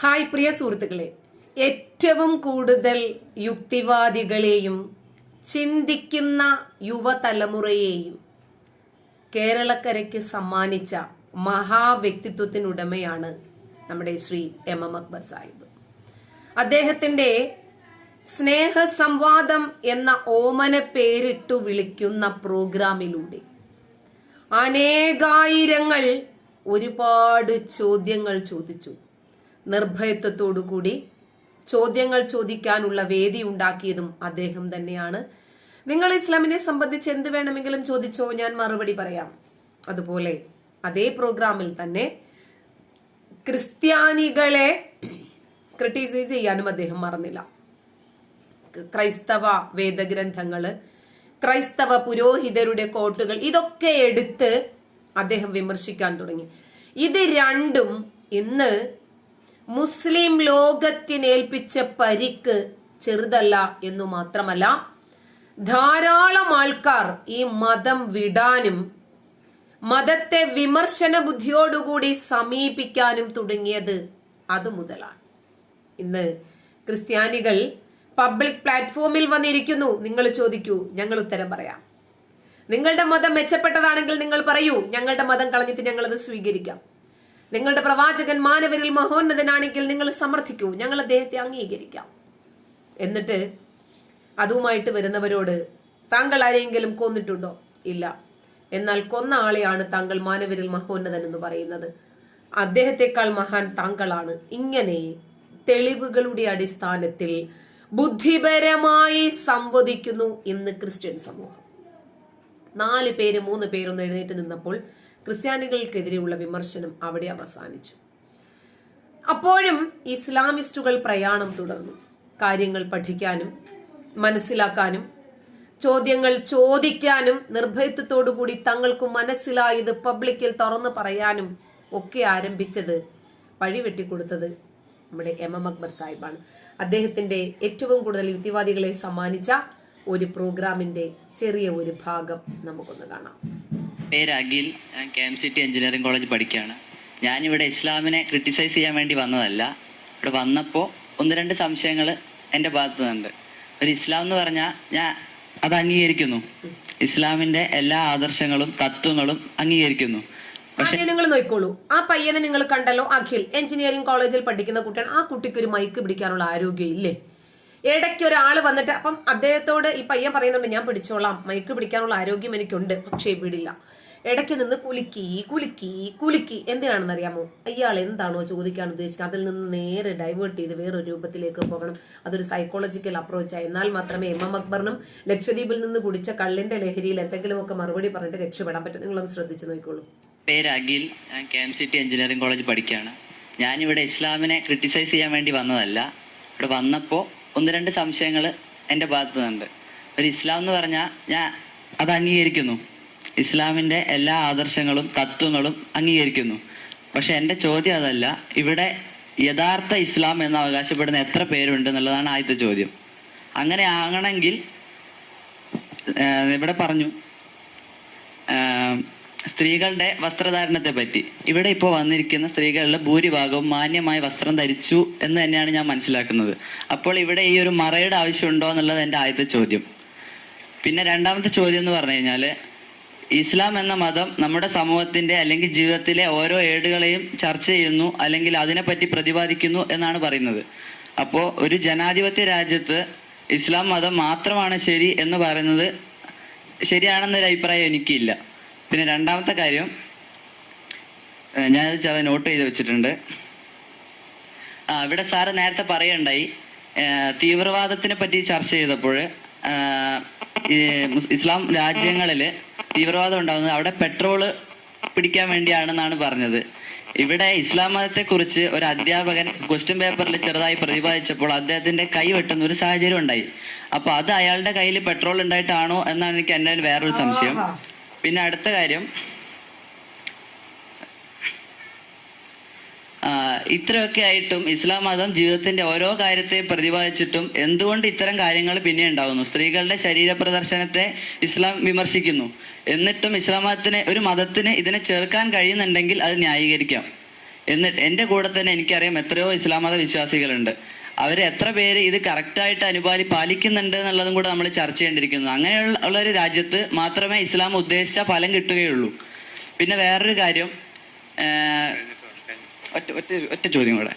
Hi പ്രിയ സുഹൃത്തുക്കളെ. ഏറ്റവും കൂടുതൽ യുക്തിവാദികളെയും ചിന്തിക്കുന്ന യുവതലമുറയെയും കേരളക്കരയ്ക്ക് സമ്മാനിച്ച മഹാവ്യക്തിത്വത്തിനുടമയാണ് നമ്മുടെ ശ്രീ എം എം അക്ബർ സാഹിബ്. അദ്ദേഹത്തിന്റെ സ്നേഹ സംവാദം എന്ന ഓമന പേരിട്ടു വിളിക്കുന്ന പ്രോഗ്രാമിലൂടെ അനേകായിരങ്ങൾ ഒരുപാട് ചോദ്യങ്ങൾ ചോദിച്ചു. നിർഭയത്വത്തോടുകൂടി ചോദ്യങ്ങൾ ചോദിക്കാനുള്ള വേദി ഉണ്ടാക്കിയതും അദ്ദേഹം തന്നെയാണ്. നിങ്ങൾ ഇസ്ലാമിനെ സംബന്ധിച്ച് എന്ത് വേണമെങ്കിലും ചോദിച്ചോ ഞാൻ മറുപടി പറയാം. അതുപോലെ അതേ പ്രോഗ്രാമിൽ തന്നെ ക്രിസ്ത്യാനികളെ ക്രിട്ടിസൈസ് ചെയ്യാനും അദ്ദേഹം മറന്നില്ല. ക്രൈസ്തവ വേദഗ്രന്ഥങ്ങൾ ക്രൈസ്തവ പുരോഹിതരുടെ കോട്ടുകൾ ഇതൊക്കെ എടുത്ത് അദ്ദേഹം വിമർശിക്കാൻ തുടങ്ങി. ഇത് രണ്ടും ഇന്ന് മുസ്ലിം ലോകത്തിനേൽപ്പിച്ച പരിക്ക് ചെറുതല്ല എന്നു മാത്രമല്ല ധാരാളം ആൾക്കാർ ഈ മതം വിടാനും മതത്തെ വിമർശന ബുദ്ധിയോടുകൂടി സമീപിക്കാനും തുടങ്ങിയത് അത് മുതലാണ് ഇന്ന് ക്രിസ്ത്യാനികൾ പബ്ലിക് പ്ലാറ്റ്ഫോമിൽ വന്നിരിക്കുന്നു. നിങ്ങൾ ചോദിക്കൂ ഞങ്ങൾ ഉത്തരം പറയാം. നിങ്ങളുടെ മതം മെച്ചപ്പെട്ടതാണെങ്കിൽ നിങ്ങൾ പറയൂ ഞങ്ങളുടെ മതം കളഞ്ഞിട്ട് ഞങ്ങളത് സ്വീകരിക്കാം. നിങ്ങളുടെ പ്രവാചകൻ മാനവരിൽ മഹോന്നതനാണെങ്കിൽ നിങ്ങൾ സമർത്ഥിക്കൂ. ഞങ്ങൾ അദ്ദേഹത്തെ അംഗീകരിക്കാം. എന്നിട്ട് അതുമായിട്ട് വരുന്നവരോട് താങ്കൾ ആരെയെങ്കിലും കൊന്നിട്ടുണ്ടോ? ഇല്ല. എന്നാൽ കൊന്ന ആളെയാണ് താങ്കൾ മാനവരിൽ മഹോന്നതൻ എന്ന് പറയുന്നത്. അദ്ദേഹത്തെക്കാൾ മഹാൻ താങ്കളാണ്. ഇങ്ങനെ തെളിവുകളുടെ അടിസ്ഥാനത്തിൽ ബുദ്ധിപരമായി സംവദിക്കുന്നു ഇന്ന് ക്രിസ്ത്യൻ സമൂഹം. നാല് പേര് മൂന്ന് പേരൊന്ന് എഴുന്നേറ്റ് നിന്നപ്പോൾ ക്രിസ്ത്യാനികൾക്കെതിരെയുള്ള വിമർശനം അവിടെ അവസാനിച്ചു. അപ്പോഴും ഇസ്ലാമിസ്റ്റുകൾ പ്രയാണം തുടർന്നു. കാര്യങ്ങൾ പഠിക്കാനും മനസ്സിലാക്കാനും ചോദ്യങ്ങൾ ചോദിക്കാനും നിർഭയത്വത്തോടുകൂടി തങ്ങൾക്ക് മനസ്സിലായത് പബ്ലിക്കിൽ തുറന്നു പറയാനും ഒക്കെ ആരംഭിച്ചത് വഴിവെട്ടിക്കൊടുത്തത് നമ്മുടെ എം എം അക്ബർ സാഹിബാണ്. അദ്ദേഹത്തിന്റെ ഏറ്റവും കൂടുതൽ യുക്തിവാദികളെ സമ്മാനിച്ച ഒരു പ്രോഗ്രാമിന്റെ ചെറിയ ഒരു ഭാഗം നമുക്കൊന്ന് കാണാം. പേര് അഖിൽ. ഞാൻ കെ എം എഞ്ചിനീയറിംഗ് കോളേജ് പഠിക്കുകയാണ്. ഞാനിവിടെ ഇസ്ലാമിനെ ക്രിട്ടിസൈസ് ചെയ്യാൻ വേണ്ടി വന്നതല്ല. ഇവിടെ വന്നപ്പോൾ ഒന്ന് രണ്ട് സംശയങ്ങൾ എന്റെ ഭാഗത്തു നിന്നുണ്ട് ഒരു ഇസ്ലാം എന്ന് പറഞ്ഞാൽ ഞാൻ അത് അംഗീകരിക്കുന്നു. ഇസ്ലാമിന്റെ എല്ലാ ആദർശങ്ങളും തത്വങ്ങളും അംഗീകരിക്കുന്നു. പക്ഷേ നിങ്ങൾ നോക്കോളൂ ആ പയ്യനെ നിങ്ങൾ കണ്ടല്ലോ അഖിൽ. എഞ്ചിനീയറിംഗ് കോളേജിൽ പഠിക്കുന്ന കുട്ടിയാണ്. ആ കുട്ടിക്ക് ഒരു മൈക്ക് പിടിക്കാനുള്ള ആരോഗ്യം ഇല്ലേ? ഇടയ്ക്ക് ഒരാൾ വന്നിട്ട് അപ്പം അദ്ദേഹത്തോട് ഈ പയ്യൻ പറയുന്നുണ്ട് ഞാൻ പിടിച്ചോളാം. മൈക്ക് പിടിക്കാനുള്ള ആരോഗ്യം എനിക്കുണ്ട്. പക്ഷേ വിടില്ല. ഇടയ്ക്ക് നിന്ന് കുലുക്കി കുലുക്കി കുലുക്കി. എന്തിനാണെന്ന് അറിയാമോ അയാൾ എന്താണോ ചോദിക്കാൻ ഉദ്ദേശിക്കുന്നത് അതിൽ നിന്ന് നേരെ ഡൈവേർട്ട് ചെയ്ത് വേറൊരു രൂപത്തിലേക്ക് പോകണം. അതൊരു സൈക്കോളജിക്കൽ അപ്രോച്ചാണ് എന്നാൽ മാത്രമേ എം എം അക്ബറിനും ലക്ഷദ്വീപിൽ നിന്ന് കുടിച്ച കള്ളിന്റെ ലഹരിയിൽ എന്തെങ്കിലുമൊക്കെ മറുപടി പറഞ്ഞിട്ട് രക്ഷപ്പെടാൻ പറ്റും. നിങ്ങളൊന്ന് ശ്രദ്ധിച്ചു നോക്കിക്കോളൂ. പേര് അഖിൽ. ഞാൻ K M city engineering college പഠിക്കുകയാണ്. ഞാനിവിടെ ഇസ്ലാമിനെ ക്രിട്ടിസൈസ് ചെയ്യാൻ വേണ്ടി വന്നതല്ല. ഇവിടെ വന്നപ്പോൾ ഒന്ന് രണ്ട് സംശയങ്ങൾ എന്റെ ഭാഗത്തു നിന്നുണ്ട് ഒരു ഇസ്ലാം എന്ന് പറഞ്ഞാൽ ഞാൻ അത് അംഗീകരിക്കുന്നു. ഇസ്ലാമിന്റെ എല്ലാ ആദർശങ്ങളും തത്വങ്ങളും അംഗീകരിക്കുന്നു. പക്ഷെ എന്റെ ചോദ്യം അതല്ല. ഇവിടെ യഥാർത്ഥ ഇസ്ലാം എന്ന് അവകാശപ്പെടുന്ന എത്ര പേരുണ്ട് എന്നുള്ളതാണ് ആദ്യത്തെ ചോദ്യം. അങ്ങനെ ആകണമെങ്കിൽ ഇവിടെ പറഞ്ഞു സ്ത്രീകളുടെ വസ്ത്രധാരണത്തെ പറ്റി ഇവിടെ ഇപ്പോൾ വന്നിരിക്കുന്ന സ്ത്രീകളുടെ ഭൂരിഭാഗവും മാന്യമായ വസ്ത്രം ധരിച്ചു എന്ന് തന്നെയാണ് ഞാൻ മനസ്സിലാക്കുന്നത്. അപ്പോൾ ഇവിടെ ഈ ഒരു മറയുടെ ആവശ്യമുണ്ടോ എന്നുള്ളത് എന്റെ ആദ്യത്തെ ചോദ്യം. പിന്നെ രണ്ടാമത്തെ ചോദ്യം എന്ന് പറഞ്ഞു കഴിഞ്ഞാൽ ഇസ്ലാം എന്ന മതം നമ്മുടെ സമൂഹത്തിന്റെ അല്ലെങ്കിൽ ജീവിതത്തിലെ ഓരോ ഏടുകളെയും ചർച്ച ചെയ്യുന്നു അല്ലെങ്കിൽ അതിനെപ്പറ്റി പ്രതിപാദിക്കുന്നു എന്നാണ് പറയുന്നത്. അപ്പോൾ ഒരു ജനാധിപത്യ രാജ്യത്ത് ഇസ്ലാം മതം മാത്രമാണ് ശരി എന്ന് പറയുന്നത് ശരിയാണെന്നൊരു അഭിപ്രായം എനിക്കില്ല. പിന്നെ രണ്ടാമത്തെ കാര്യം ഞാനത് ചില നോട്ട് ചെയ്ത് വെച്ചിട്ടുണ്ട്. ആ ഇവിടെ സാറ് നേരത്തെ പറയുണ്ടായി തീവ്രവാദത്തിനെ പറ്റി ചർച്ച ചെയ്തപ്പോൾ ഇസ്ലാം രാജ്യങ്ങളിൽ തീവ്രവാദം ഉണ്ടാകുന്നത് അവിടെ പെട്രോൾ പിടിക്കാൻ വേണ്ടിയാണെന്നാണ് പറഞ്ഞത്. ഇവിടെ ഇസ്ലാം മതത്തെ കുറിച്ച് ഒരു അധ്യാപകൻ ക്വസ്റ്റ്യൻ പേപ്പറിൽ ചെറുതായി പ്രതിപാദിച്ചപ്പോൾ അദ്ദേഹത്തിന്റെ കൈ വെട്ടുന്ന ഒരു സാഹചര്യം ഉണ്ടായി. അപ്പൊ അത് അയാളുടെ കയ്യിൽ പെട്രോൾ ഉണ്ടായിട്ടാണോ എന്നാണ് എനിക്ക് എന്റെ വേറൊരു സംശയം. പിന്നെ അടുത്ത കാര്യം ഇത്രയൊക്കെ ആയിട്ടും ഇസ്ലാം മതം ജീവിതത്തിന്റെ ഓരോ കാര്യത്തെ പ്രതിപാദിച്ചിട്ടും എന്തുകൊണ്ട് ഇത്തരം കാര്യങ്ങൾ പിന്നെ ഉണ്ടാകുന്നു സ്ത്രീകളുടെ ശരീര പ്രദർശനത്തെ ഇസ്ലാം വിമർശിക്കുന്നു. എന്നിട്ടും ഇസ്ലാം മതത്തിന് ഒരു മതത്തിന് ഇതിനെ ചേർക്കാൻ കഴിയുന്നുണ്ടെങ്കിൽ അത് ന്യായീകരിക്കാം. എന്നിട്ട് എന്റെ കൂടെ തന്നെ എനിക്കറിയാം എത്രയോ ഇസ്ലാം മത വിശ്വാസികളുണ്ട്. അവർ എത്ര പേര് ഇത് കറക്റ്റായിട്ട് അനുപാലി പാലിക്കുന്നുണ്ട് എന്നുള്ളതും കൂടെ നമ്മൾ ചർച്ച ചെയ്യേണ്ടിയിരിക്കുന്നു. അങ്ങനെയുള്ള ഒരു രാജ്യത്ത് മാത്രമേ ഇസ്ലാം ഉദ്ദേശിച്ച ഫലം കിട്ടുകയുള്ളൂ. പിന്നെ വേറൊരു കാര്യം ഒറ്റ ഒറ്റ ഒറ്റ ചോദ്യം കൂടെ.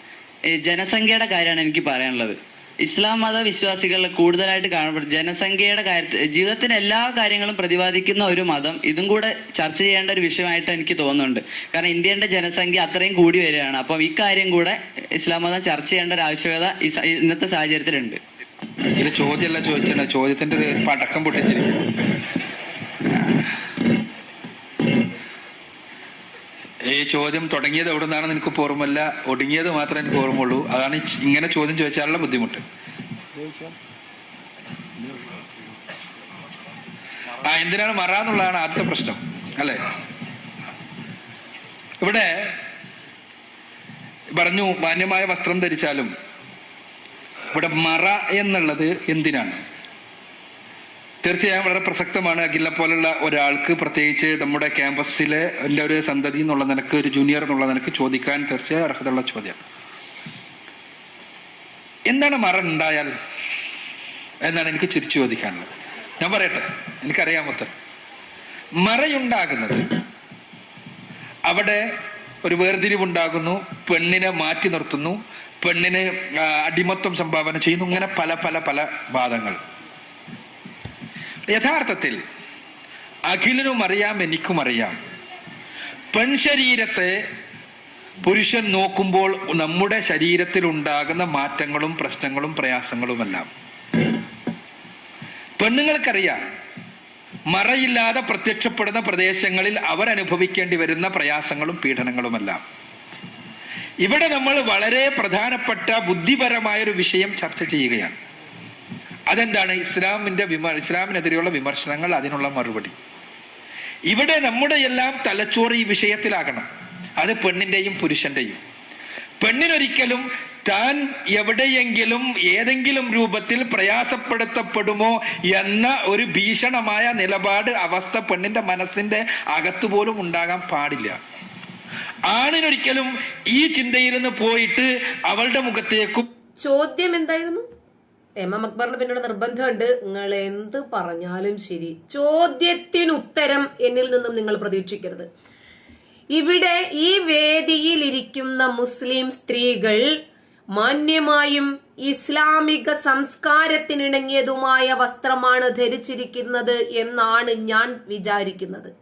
ജനസംഖ്യയുടെ കാര്യമാണ് എനിക്ക് പറയാനുള്ളത്. ഇസ്ലാം മത വിശ്വാസികളിൽ കൂടുതലായിട്ട് കാണപ്പെടും ജനസംഖ്യയുടെ കാര്യത്തിൽ ജീവിതത്തിന്റെ എല്ലാ കാര്യങ്ങളും പ്രതിപാദിക്കുന്ന ഒരു മതം ഇതും കൂടെ ചർച്ച ചെയ്യേണ്ട ഒരു വിഷയമായിട്ട് എനിക്ക് തോന്നുന്നുണ്ട്. കാരണം ഇന്ത്യയുടെ ജനസംഖ്യ അത്രയും കൂടി വരികയാണ്. അപ്പം ഇക്കാര്യം കൂടെ ഇസ്ലാം മതം ചർച്ച ചെയ്യേണ്ട ഒരു ആവശ്യകത ഇന്നത്തെ സാഹചര്യത്തിലുണ്ട്. ഇതിൽ ചോദ്യമല്ല ചോദിച്ചത് ചോദ്യത്തിന്റെ പടക്കം പൊട്ടിച്ചിരിക്കുന്നു. ഈ ചോദ്യം തുടങ്ങിയത് എവിടെ നിന്നാണെന്ന് എനിക്ക് ഓർമ്മല്ല ഒടുങ്ങിയത് മാത്രമേ എനിക്ക് ഓർമ്മയുള്ളൂ. അതാണ് ഇങ്ങനെ ചോദ്യം ചോദിച്ചാലുള്ള ബുദ്ധിമുട്ട്. ആ എന്തിനാണ് മറാന്നുള്ളതാണ് ആദ്യത്തെ പ്രശ്നം അല്ലെ? ഇവിടെ പറഞ്ഞു മാന്യമായ വസ്ത്രം ധരിച്ചാലും ഇവിടെ മറ എന്നുള്ളത് എന്തിനാണ്? തീർച്ചയായും വളരെ പ്രസക്തമാണ്. അഖില പോലുള്ള ഒരാൾക്ക് പ്രത്യേകിച്ച് നമ്മുടെ ക്യാമ്പസിലെ എന്റെ ഒരു സന്തതി എന്നുള്ള നിലയ്ക്ക് ഒരു ജൂനിയർ എന്നുള്ള നിലയ്ക്ക് ചോദിക്കാൻ തീർച്ചയായും അർഹതയുള്ള ചോദ്യം. എന്താണ് മറ ഉണ്ടായാൽ എന്നാണ് എനിക്ക് ചിരിച്ചു ചോദിക്കാനുള്ളത്. ഞാൻ പറയട്ടെ എനിക്കറിയാൻ മൊത്തം. മറയുണ്ടാകുന്നത് അവിടെ ഒരു വേർതിരിവുണ്ടാകുന്നു പെണ്ണിനെ മാറ്റി നിർത്തുന്നു പെണ്ണിനെ അടിമത്വം സംഭാവന ചെയ്യുന്നു ഇങ്ങനെ പല പല പല വാദങ്ങൾ. യഥാർത്ഥത്തിൽ അഖിലനും അറിയാം എനിക്കും അറിയാം. പെൺശരീരത്തെ പുരുഷൻ നോക്കുമ്പോൾ നമ്മുടെ ശരീരത്തിൽ ഉണ്ടാകുന്ന മാറ്റങ്ങളും പ്രശ്നങ്ങളും പ്രയാസങ്ങളുമെല്ലാം. പെണ്ണുങ്ങൾക്കറിയാം മറയില്ലാതെ പ്രത്യക്ഷപ്പെടുന്ന പ്രദേശങ്ങളിൽ അവർ അനുഭവിക്കേണ്ടി വരുന്ന പ്രയാസങ്ങളും പീഡനങ്ങളുമെല്ലാം. ഇവിടെ നമ്മൾ വളരെ പ്രധാനപ്പെട്ട ബുദ്ധിപരമായ ഒരു വിഷയം ചർച്ച ചെയ്യുകയാണ്. അതെന്താണ്? ഇസ്ലാമിന്റെ വിമർ ഇസ്ലാമിനെതിരെയുള്ള വിമർശനങ്ങൾ അതിനുള്ള മറുപടി. ഇവിടെ നമ്മുടെ എല്ലാം തലച്ചോറ് ഈ വിഷയത്തിലാകണം. അത് പെണ്ണിന്റെയും പുരുഷന്റെയും. പെണ്ണിനൊരിക്കലും താൻ എവിടെയെങ്കിലും ഏതെങ്കിലും രൂപത്തിൽ പ്രയാസപ്പെടുത്തപ്പെടുമോ എന്ന ഒരു ഭീഷണമായ നിലപാട് അവസ്ഥ പെണ്ണിന്റെ മനസ്സിന്റെ അകത്തുപോലും ഉണ്ടാകാൻ പാടില്ല. ആണിനൊരിക്കലും ഈ ചിന്തയിൽ നിന്ന് പോയിട്ട് അവളുടെ മുഖത്തേക്കും ചോദ്യം എന്തായിരുന്നു? എം എം അക്ബറിന് പിന്നീട് നിർബന്ധമുണ്ട്. നിങ്ങൾ എന്ത് പറഞ്ഞാലും ശരി. ചോദ്യത്തിന് ഉത്തരം എന്നിൽ നിന്നും നിങ്ങൾ പ്രതീക്ഷിക്കരുത്. ഇവിടെ ഈ വേദിയിൽ ഇരിക്കുന്ന മുസ്ലിം സ്ത്രീകൾ മാന്യമായും ഇസ്ലാമിക സംസ്കാരത്തിനിണങ്ങിയതുമായ വസ്ത്രമാണ് ധരിച്ചിരിക്കുന്നത് എന്നാണ് ഞാൻ വിചാരിക്കുന്നത്.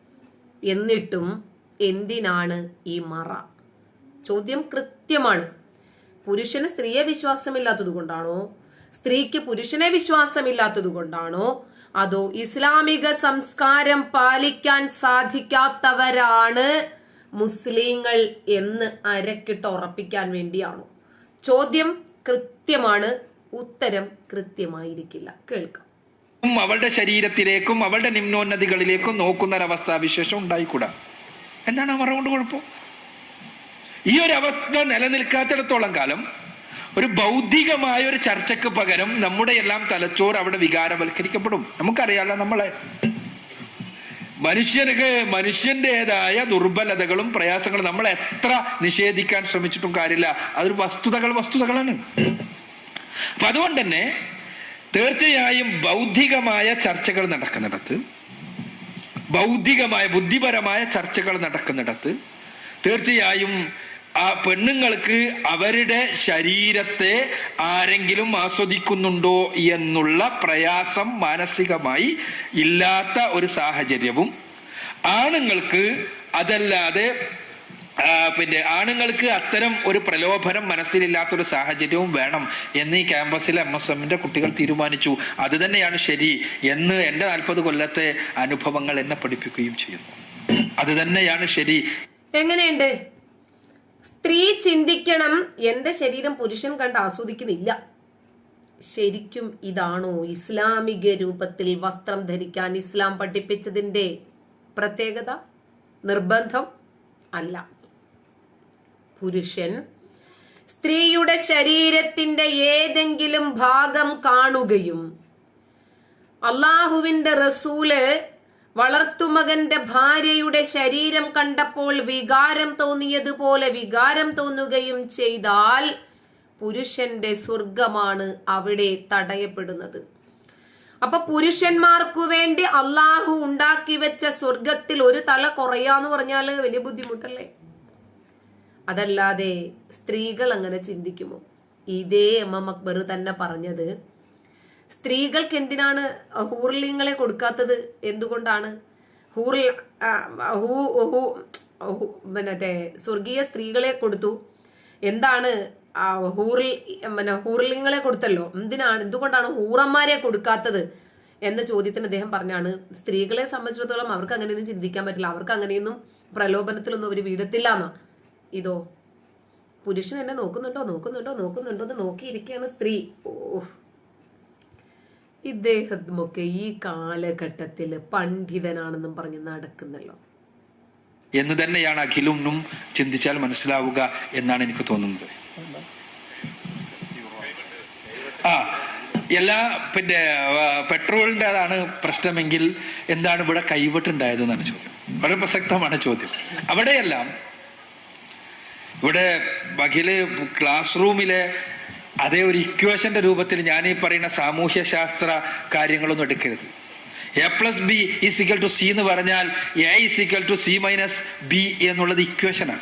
എന്നിട്ടും എന്തിനാണ് ഈ മറ? ചോദ്യം കൃത്യമാണ്. പുരുഷന് സ്ത്രീയെ വിശ്വാസമില്ലാത്തത് കൊണ്ടാണോ സ്ത്രീക്ക് പുരുഷനെ വിശ്വാസമില്ലാത്തത് കൊണ്ടാണോ അതോ ഇസ്ലാമിക സംസ്കാരം പാലിക്കാൻ സാധിക്കാത്തവരാണ് മുസ്ലിങ്ങൾ എന്ന് അരക്കിട്ട് ഉറപ്പിക്കാൻ വേണ്ടിയാണോ? ചോദ്യം കൃത്യമാണ്. ഉത്തരം കൃത്യമായിരിക്കില്ല. കേൾക്കാം. അവളുടെ ശരീരത്തിലേക്കും അവളുടെ നിമ്നോന്നതികളിലേക്കും നോക്കുന്ന ഒരവസ്ഥാവിശേഷം ഉണ്ടായിക്കൂടാ? എന്താണ് അവർ കൊണ്ട് കുഴപ്പം? ഈ ഒരു അവസ്ഥ നിലനിൽക്കാത്തിടത്തോളം കാലം ഒരു ബൗദ്ധികമായ ഒരു ചർച്ചയ്ക്ക് പകരം നമ്മുടെ എല്ലാം തലച്ചോറ് അവിടെ വികാരവൽക്കരിക്കപ്പെടും. നമുക്കറിയാലോ നമ്മളെ. മനുഷ്യർക്ക് മനുഷ്യന്റേതായ ദുർബലതകളും പ്രയാസങ്ങളും നമ്മൾ എത്ര നിഷേധിക്കാൻ ശ്രമിച്ചിട്ടും കാര്യമില്ല. അതൊരു വസ്തുതകൾ വസ്തുതകളാണ്. അപ്പൊ അതുകൊണ്ട് തന്നെ തീർച്ചയായും ബൗദ്ധികമായ ചർച്ചകൾ നടക്കുന്നിടത്ത് ബൗദ്ധികമായ ബുദ്ധിപരമായ ചർച്ചകൾ നടക്കുന്നിടത്ത് തീർച്ചയായും ആ പെണ്ണുങ്ങൾക്ക് അവരുടെ ശരീരത്തെ ആരെങ്കിലും ആസ്വദിക്കുന്നുണ്ടോ എന്നുള്ള പ്രയാസം മാനസികമായി ഇല്ലാത്ത ഒരു സാഹചര്യവും ആണുങ്ങൾക്ക് അതല്ലാതെ പിന്നെ ആണുങ്ങൾക്ക് അത്തരം ഒരു പ്രലോഭനം മനസ്സിലില്ലാത്തൊരു സാഹചര്യവും വേണം എന്ന് ഈ ക്യാമ്പസിലെ എം എസ് എമ്മിന്റെ കുട്ടികൾ തീരുമാനിച്ചു. അത് തന്നെയാണ് ശരി എന്ന് എന്റെ നാൽപ്പത് കൊല്ലത്തെ അനുഭവങ്ങൾ എന്നെ പഠിപ്പിക്കുകയും ചെയ്യുന്നു. അത് തന്നെയാണ് ശരി. എങ്ങനെയുണ്ട്? സ്ത്രീ ചിന്തിക്കണം. എന്റെ ശരീരം പുരുഷൻ കണ്ട് ആസ്വദിക്കുന്നില്ല. ശരിക്കും ഇതാണോ ഇസ്ലാമിക രൂപത്തിൽ വസ്ത്രം ധരിക്കാൻ ഇസ്ലാം പഠിപ്പിച്ചതിന്റെ പ്രത്യേകത? നിർബന്ധം അല്ല. പുരുഷൻ സ്ത്രീയുടെ ശരീരത്തിന്റെ ഏതെങ്കിലും ഭാഗം കാണുകയും അള്ളാഹുവിന്റെ റസൂൽ വളർത്തുമകന്റെ ഭാര്യയുടെ ശരീരം കണ്ടപ്പോൾ വികാരം തോന്നിയതുപോലെ വികാരം തോന്നുകയും ചെയ്താൽ പുരുഷന്റെ സ്വർഗമാണ് അവിടെ തടയപ്പെടുന്നത്. അപ്പൊ പുരുഷന്മാർക്കു വേണ്ടി അള്ളാഹു ഉണ്ടാക്കി വെച്ച സ്വർഗത്തിൽ ഒരു തല കുറയാന്ന് പറഞ്ഞാൽ വലിയ ബുദ്ധിമുട്ടല്ലേ? അതല്ലാതെ സ്ത്രീകൾ അങ്ങനെ ചിന്തിക്കുമോ? ഇതേ എം എം അക്ബർ തന്നെ പറഞ്ഞത് സ്ത്രീകൾക്ക് എന്തിനാണ് ഹൂർലിങ്ങളെ കൊടുക്കാത്തത്? എന്തുകൊണ്ടാണ്? ഹൂറിൽ ഹൂ- ഹൂ- മറ്റേ സ്വർഗീയ സ്ത്രീകളെ കൊടുത്തു. എന്താണ് ഹൂറൽ പിന്നെ ഹൂർലിങ്ങളെ കൊടുത്തല്ലോ. എന്തിനാണ് എന്തുകൊണ്ടാണ് ഹൂറന്മാരെ കൊടുക്കാത്തത്? എന്ന ചോദ്യത്തിന് അദ്ദേഹം പറഞ്ഞാണ് സ്ത്രീകളെ സംബന്ധിച്ചിടത്തോളം അവർക്ക് അങ്ങനെയൊന്നും ചിന്തിക്കാൻ പറ്റില്ല. അവർക്ക് അങ്ങനെയൊന്നും പ്രലോഭനത്തിലൊന്നും അവർ വീഴത്തില്ല എന്നാ. ഇതോ പുരുഷൻ എന്നെ നോക്കുന്നുണ്ടോ നോക്കുന്നുണ്ടോ നോക്കുന്നുണ്ടോ എന്ന് നോക്കിയിരിക്കുകയാണ് സ്ത്രീ. ഓ ഇദ്ദേഹമൊക്കെ ഈ കാലഘട്ടത്തിൽ പണ്ഡിതനാണെന്നും പറഞ്ഞ് നടക്കുന്നല്ലോ. എന്ന് തന്നെയാണ് അഖിലും ചിന്തിച്ചാൽ മനസ്സിലാവുക എന്നാണ് എനിക്ക് തോന്നുന്നത്. ആ എല്ലാ പിന്നെ പെട്രോളിന്റെതാണ് പ്രശ്നമെങ്കിൽ എന്താണ് ഇവിടെ കൈവിട്ടുണ്ടായത് എന്നാണ് ചോദ്യം. വളരെ പ്രസക്തമാണ് ചോദ്യം. അവിടെയെല്ലാം ഇവിടെ അഖിൽ ക്ലാസ് റൂമിലെ അതേ ഒരു ഇക്വേഷന്റെ രൂപത്തിൽ ഞാൻ ഈ പറയുന്ന സാമൂഹ്യ ശാസ്ത്ര കാര്യങ്ങളൊന്നും എടുക്കരുത്. A plus B is equal to C എന്ന് പറഞ്ഞാൽ A is equal to C minus B എന്നുള്ളത് ഇക്വേഷനാണ്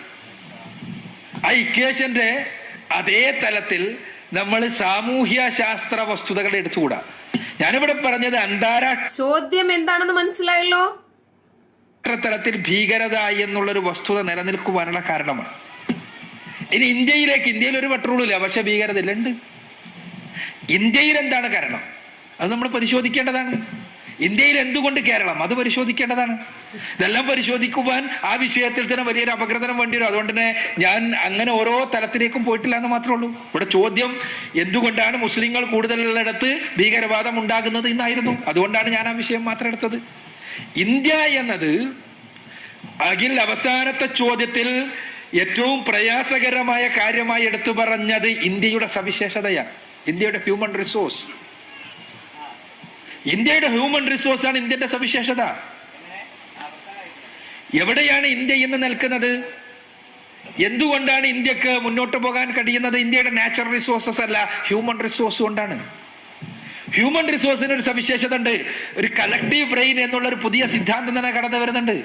ആ ഇക്വേഷന്റെ അതേ തലത്തിൽ നമ്മൾ സാമൂഹ്യ ശാസ്ത്ര വസ്തുതകൾ എടുത്തുകൂടാ. ഞാനിവിടെ പറഞ്ഞത് അന്താരാഷ്ട്ര ചോദ്യം എന്താണെന്ന് മനസ്സിലായല്ലോ? തലത്തിൽ ഭീകരത എന്നുള്ളൊരു വസ്തുത നിലനിൽക്കുവാനുള്ള കാരണമാണ്. ഇനി ഇന്ത്യയിലേക്ക് ഇന്ത്യയിൽ ഒരു പെട്രോളില്ല പക്ഷെ ഭീകരത ഉണ്ട് ഇന്ത്യയിൽ എന്താണ് കാരണം? അത് നമ്മൾ പരിശോധിക്കേണ്ടതാണ്. ഇന്ത്യയിൽ എന്തുകൊണ്ട് കേരളം? അത് പരിശോധിക്കേണ്ടതാണ്. ഇതെല്ലാം പരിശോധിക്കുവാൻ ആ വിഷയത്തിൽ തന്നെ വലിയൊരു അപഗ്രഥനം വേണ്ടി വരും അതുകൊണ്ട് തന്നെ ഞാൻ അങ്ങനെ ഓരോ തലത്തിലേക്കും പോയിട്ടില്ല എന്ന് മാത്രമേ ഉള്ളൂ. ഇവിടെ ചോദ്യം എന്തുകൊണ്ടാണ് മുസ്ലിങ്ങൾ കൂടുതലുള്ളിടത്ത് ഭീകരവാദം ഉണ്ടാകുന്നത് എന്നായിരുന്നു. അതുകൊണ്ടാണ് ഞാൻ ആ വിഷയം മാത്രം എടുത്തത്. ഇന്ത്യ എന്നത് അഖിൽ അവസാനത്തെ ചോദ്യത്തിൽ ഏറ്റവും പ്രയാസകരമായ കാര്യമായി എടുത്തു പറഞ്ഞത് ഇന്ത്യയുടെ സവിശേഷതയാണ്. ഇന്ത്യയുടെ ഹ്യൂമൻ റിസോഴ്സ് ഇന്ത്യയുടെ ഹ്യൂമൻ റിസോഴ്സ് ആണ് ഇന്ത്യയുടെ സവിശേഷത. എവിടെയാണ് ഇന്ത്യ ഇന്ന് നിൽക്കുന്നത്? എന്തുകൊണ്ടാണ് ഇന്ത്യയ്ക്ക് മുന്നോട്ട് പോകാൻ കഴിയുന്നത്? ഇന്ത്യയുടെ നാച്ചുറൽ റിസോഴ്സസ് അല്ല ഹ്യൂമൻ റിസോഴ്സ് കൊണ്ടാണ്. ഹ്യൂമൻ റിസോഴ്സിന് ഒരു സവിശേഷത ഉണ്ട്. ഒരു കളക്റ്റീവ് ബ്രെയിൻ എന്നുള്ള ഒരു പുതിയ സിദ്ധാന്തം തന്നെ കടന്നു വരുന്നുണ്ട്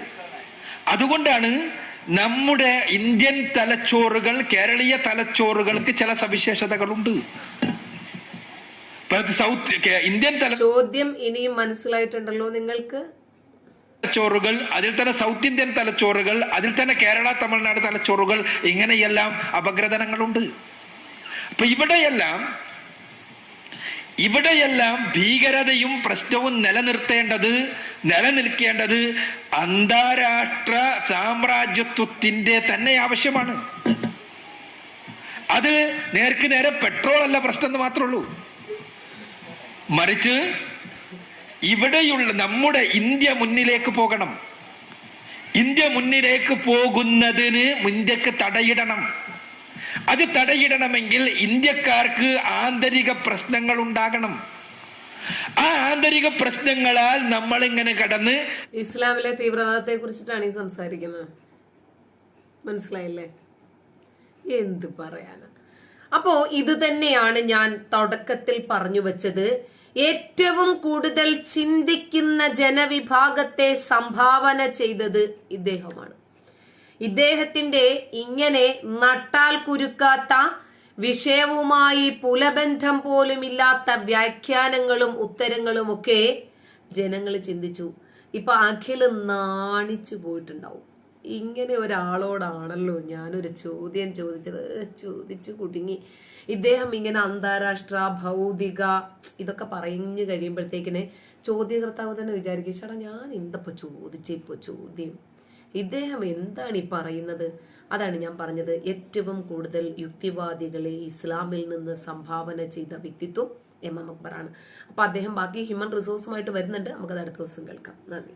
അതുകൊണ്ടാണ് നമ്മുടെ ഇന്ത്യൻ തലച്ചോറുകൾ കേരളീയ തലച്ചോറുകൾക്ക് ചില സവിശേഷതകളുണ്ട്. സൗത്ത് ഇന്ത്യൻ ഇന്ത്യൻ ചോദ്യം ഇനിയും മനസ്സിലായിട്ടുണ്ടല്ലോ നിങ്ങൾക്ക്? തലച്ചോറുകൾ അതിൽ തന്നെ സൗത്ത് ഇന്ത്യൻ തലച്ചോറുകൾ അതിൽ തന്നെ കേരള തമിഴ്നാട് തലച്ചോറുകൾ ഇങ്ങനെയെല്ലാം അപഗ്രഥനങ്ങളുണ്ട്. അപ്പൊ ഇവിടെയെല്ലാം ഇവിടെയെല്ലാം ഭീകരതയും പ്രശ്നവും നിലനിർത്തേണ്ടത് നിലനിൽക്കേണ്ടത് അന്താരാഷ്ട്ര സാമ്രാജ്യത്വത്തിന്റെ തന്നെ ആവശ്യമാണ്. അത് നേർക്ക് നേരെ പെട്രോൾ അല്ല പ്രശ്നം എന്ന് മാത്രമേ ഉള്ളൂ. മറിച്ച് ഇവിടെയുള്ള നമ്മുടെ ഇന്ത്യ മുന്നിലേക്ക് പോകണം. ഇന്ത്യ മുന്നിലേക്ക് പോകുന്നതിന് ഇന്ത്യയ്ക്ക് തടയിടണം. അത് തടയിടണമെങ്കിൽ ഇന്ത്യക്കാർക്ക് ആന്തരിക പ്രശ്നങ്ങൾ ഉണ്ടാകണം. ആ ആന്തരിക പ്രശ്നങ്ങളാൽ നമ്മൾ ഇങ്ങനെ കടന്ന് ഇസ്ലാമിലെ തീവ്രവാദത്തെ കുറിച്ചിട്ടാണ് ഈ സംസാരിക്കുന്നത്. മനസ്സിലായില്ലേ? എന്ത് പറയാന? അപ്പോ ഇത് തന്നെയാണ് ഞാൻ തുടക്കത്തിൽ പറഞ്ഞു വെച്ചത്. ഏറ്റവും കൂടുതൽ ചിന്തിക്കുന്ന ജനവിഭാഗത്തെ സംഭാവന ചെയ്തത് ഇദ്ദേഹമാണ്. ഇദ്ദേഹത്തിന്റെ ഇങ്ങനെ നട്ടാൽ കുരുക്കാത്ത വിഷയവുമായി പുലബന്ധം പോലുമില്ലാത്ത വ്യാഖ്യാനങ്ങളും ഉത്തരങ്ങളും ഒക്കെ ജനങ്ങൾ ചിന്തിച്ചു. ഇപ്പൊ അഖിൽ നാണിച്ചു പോയിട്ടുണ്ടാവും. ഇങ്ങനെ ഒരാളോടാണല്ലോ ഞാനൊരു ചോദ്യം ചോദിച്ചത്. ചോദിച്ചു കുടുങ്ങി. ഇദ്ദേഹം ഇങ്ങനെ അന്താരാഷ്ട്ര ഭൗതിക ഇതൊക്കെ പറഞ്ഞു കഴിയുമ്പോഴത്തേക്കിന് ചോദ്യകർത്താവ് തന്നെ വിചാരിക്കും ചേട്ടാ ഞാൻ എന്തപ്പോ ഇപ്പൊ ചോദ്യം ഇദ്ദേഹം എന്താണ് ഈ പറയുന്നത്? അതാണ് ഞാൻ പറഞ്ഞത്. ഏറ്റവും കൂടുതൽ യുക്തിവാദികളെ ഇസ്ലാമിൽ നിന്ന് സംഭാവന ചെയ്ത വ്യക്തിത്വം എം എം അക്ബറാണ്. അപ്പൊ അദ്ദേഹം ബാക്കി ഹ്യൂമൻ റിസോഴ്സുമായിട്ട് വരുന്നുണ്ട്. നമുക്കത് അടുത്ത ദിവസം കേൾക്കാം. നന്ദി.